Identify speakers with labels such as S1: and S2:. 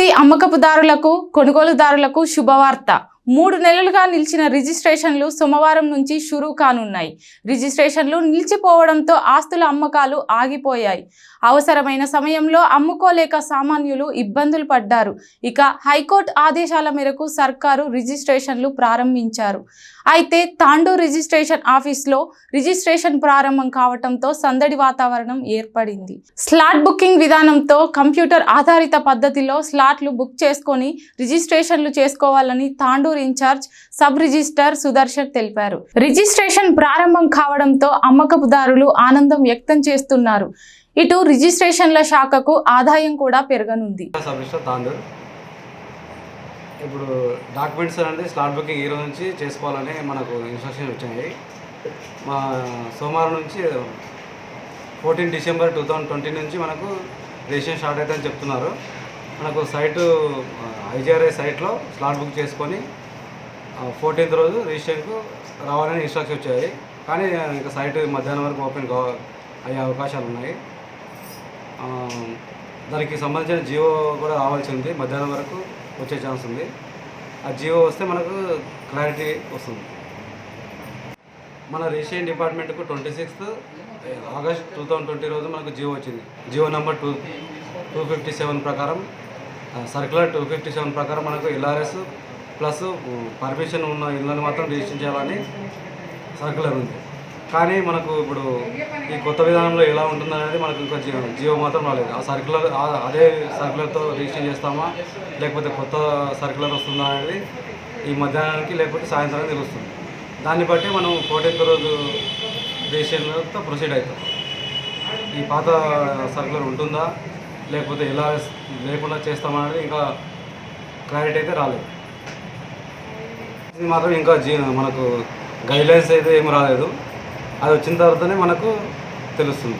S1: పత్తి అమ్మకపుదారులకు కొనుగోలుదారులకు శుభవార్త. మూడు నెలలుగా నిలిచిన రిజిస్ట్రేషన్లు సోమవారం నుంచి షురూ కానున్నాయి. రిజిస్ట్రేషన్లు నిలిచిపోవడంతో ఆస్తుల అమ్మకాలు ఆగిపోయాయి. అవసరమైన సమయంలో అమ్ముకోలేక సామాన్యులు ఇబ్బందులు పడ్డారు. ఇక హైకోర్టు ఆదేశాల మేరకు సర్కారు రిజిస్ట్రేషన్లు ప్రారంభించారు. అయితే తాండూ రిజిస్ట్రేషన్ ఆఫీస్లో రిజిస్ట్రేషన్ ప్రారంభం కావడంతో సందడి వాతావరణం ఏర్పడింది. స్లాట్ బుకింగ్ విధానంతో కంప్యూటర్ ఆధారిత పద్ధతిలో స్లాట్లు బుక్ చేసుకొని రిజిస్ట్రేషన్లు చేసుకోవాలని Tandur incharge sub register Sudarshan తెలిపారు. రిజిస్ట్రేషన్ ప్రారంభం కావడంతో అమ్మకపుదారులు ఆనందం వ్యక్తం చేస్తున్నారు. ఇటు రిజిస్ట్రేషన్ల శాఖకు ఆదాయం కూడా పెరగనుంది.
S2: ఇప్పుడు డాక్యుమెంట్స్ అనేది స్లాట్ బుకింగ్ ఈరోజు నుంచి చేసుకోవాలని మనకు ఇన్స్ట్రక్షన్ వచ్చాయి. మా సోమవారం నుంచి fourteen December two thousand twenty నుంచి మనకు రిజిస్ట్రేషన్ స్టార్ట్ అవుతుందని చెప్తున్నారు. మనకు సైటు ఐజీఆర్ఐ సైట్లో స్లాట్ బుక్ చేసుకొని ఫోర్టీన్త్ రోజు రిజిస్ట్రేషన్కు రావాలని ఇన్స్ట్రక్షన్ వచ్చాయి. కానీ ఇంకా సైట్ మధ్యాహ్నం వరకు ఓపెన్ కావ అయ్యే అవకాశాలు ఉన్నాయి. దానికి సంబంధించిన జియో కూడా రావాల్సి ఉంది. మధ్యాహ్నం వరకు వచ్చే ఛాన్స్ ఉంది. ఆ జియో వస్తే మనకు క్లారిటీ వస్తుంది. మన registration డిపార్ట్మెంట్కు twenty sixth August two thousand twenty రోజు మనకు జియో వచ్చింది. GO number two two fifty seven ప్రకారం సర్క్యులర్ టూ ఫిఫ్టీ సెవెన్ ప్రకారం మనకు ఎల్ఆర్ఎస్ ప్లస్ పర్మిషన్ ఉన్న ఇళ్ళని మాత్రం రిజిస్టర్ చేయాలని సర్కులర్ ఉంది. కానీ మనకు ఇప్పుడు ఈ కొత్త విధానంలో ఎలా ఉంటుందనేది మనకు ఇంకా జీవో జీవో మాత్రం రాలేదు. ఆ సర్కులర్ అదే సర్కులర్తో రిజిస్టర్ చేస్తామా లేకపోతే కొత్త సర్కులర్ వస్తుందా అనేది ఈ మధ్యాహ్నానికి లేకపోతే సాయంత్రానికి తెలుస్తుంది. దాన్ని బట్టి మనం కోటెక్క రోజు రిజిస్ట్రేషన్తో ప్రొసీడ్ అవుతాం. ఈ పాత సర్కులర్ ఉంటుందా లేకపోతే ఎలా లేకుండా చేస్తామనేది ఇంకా క్లారిటీ అయితే రాలేదు. ఇది మాత్రం ఇంకా జీ మనకు గైడ్లైన్స్ అయితే ఏం రాలేదు. అది వచ్చిన తర్వాతనే మనకు తెలుస్తుంది.